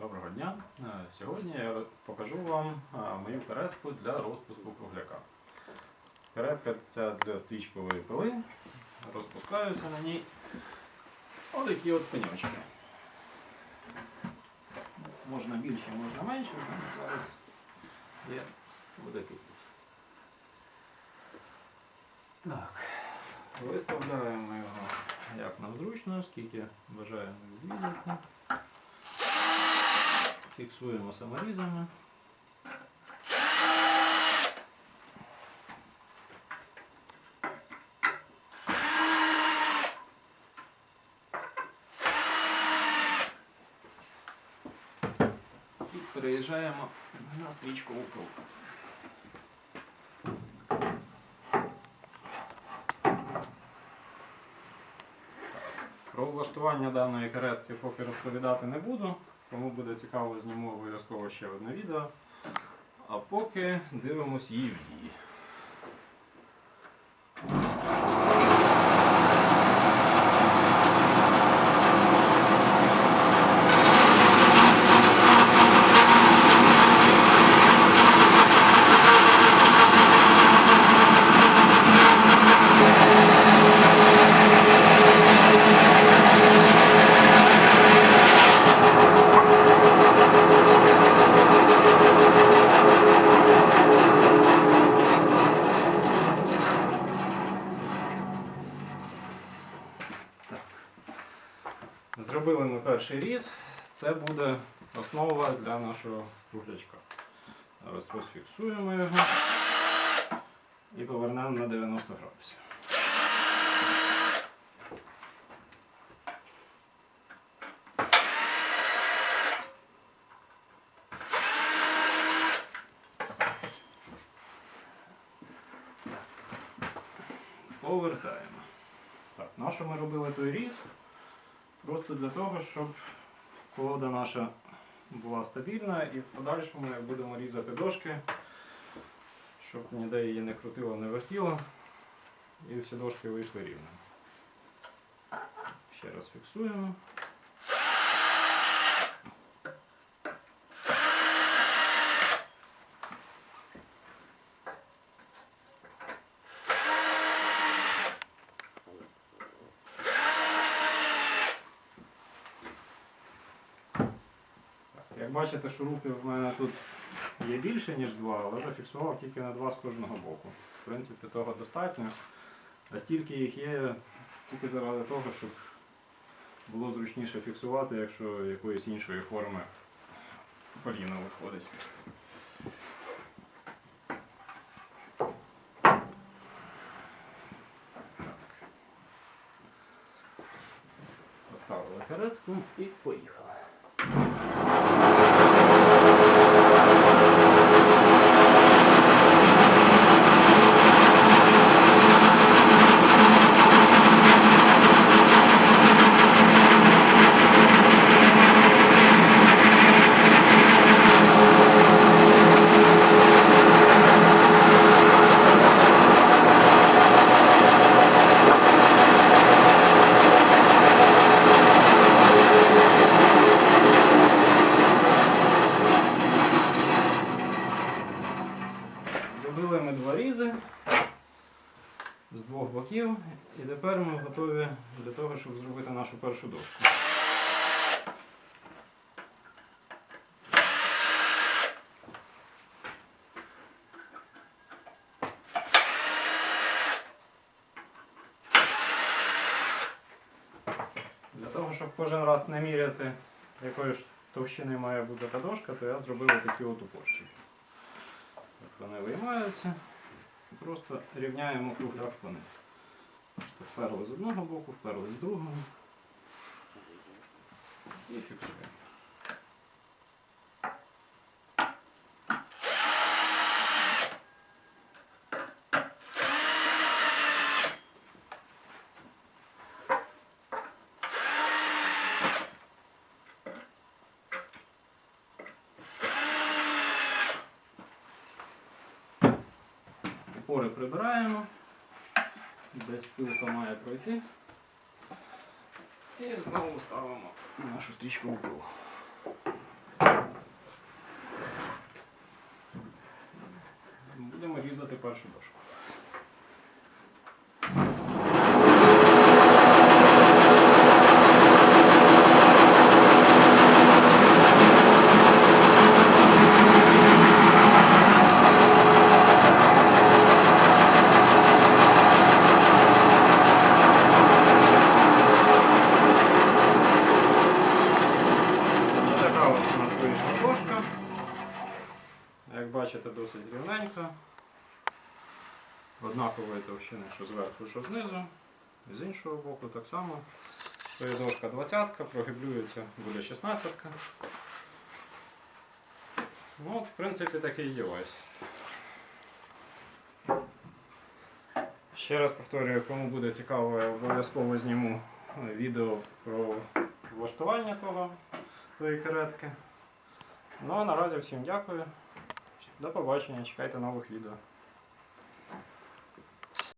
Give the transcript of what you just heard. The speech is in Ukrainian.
Доброго дня. Е, Сьогодні я покажу вам е, мою каретку для розпуску кругляка. Каретка ця для стрічкової пили. Розпускаються на ній отакі от пеньочки. Можна більше, можна менше, зараз є отакий. Так, виставляємо його як нам зручно, скільки бажаємо відрізати. Фіксуємо саморізами. І переїжджаємо на стрічкову пилку. Про влаштування даної каретки поки розповідати не буду. Кому буде цікаво, зніму обов'язково ще одне відео. А поки дивимось її в дії. Зробили ми перший різ. Це буде основа для нашого круглячка. Зараз розфіксуємо його і повернемо на 90 градусів. Повертаємо. Так, на що ми робили той різ? Просто для того, щоб колода наша була стабільна і в подальшому, як будемо різати дошки, щоб ніде її не крутило, не вертіло, і всі дошки вийшли рівно. Ще раз фіксуємо. Так, Як бачите, шурупів в мене тут є більше, ніж два, але зафіксував тільки на два з кожного боку. В принципі, того достатньо. А стільки їх є тільки заради того, щоб було зручніше фіксувати, якщо якоїсь іншої форми коліна виходить. Поставили каретку і поїхали. Зробили ми два різи з двох боків, і тепер ми готові для того, щоб зробити нашу першу дошку. Для того, щоб кожен раз не міряти, якої ж товщини має бути та дошка, то я зробив такі от упорщики. Вони виймаються. Просто рівняємо кругляк вниз. Вперли з одного боку, вперли з другого. І фіксуємо. Пори прибираємо, де спілка має пройти. І знову ставимо нашу стрічку у пилу. Будемо різати першу дошку. Бачите, досить рівненька. Однакової товщини, що зверху, що знизу. З іншого боку так само. То дошка 20, прогиблюється, буде 16. Ну, от, в принципі, такий девайс. Ще раз повторюю, кому буде цікаво, я обов'язково зніму е, відео про влаштування того, тої каретки. Ну а наразі всім дякую. До побачення, чекайте нових відео.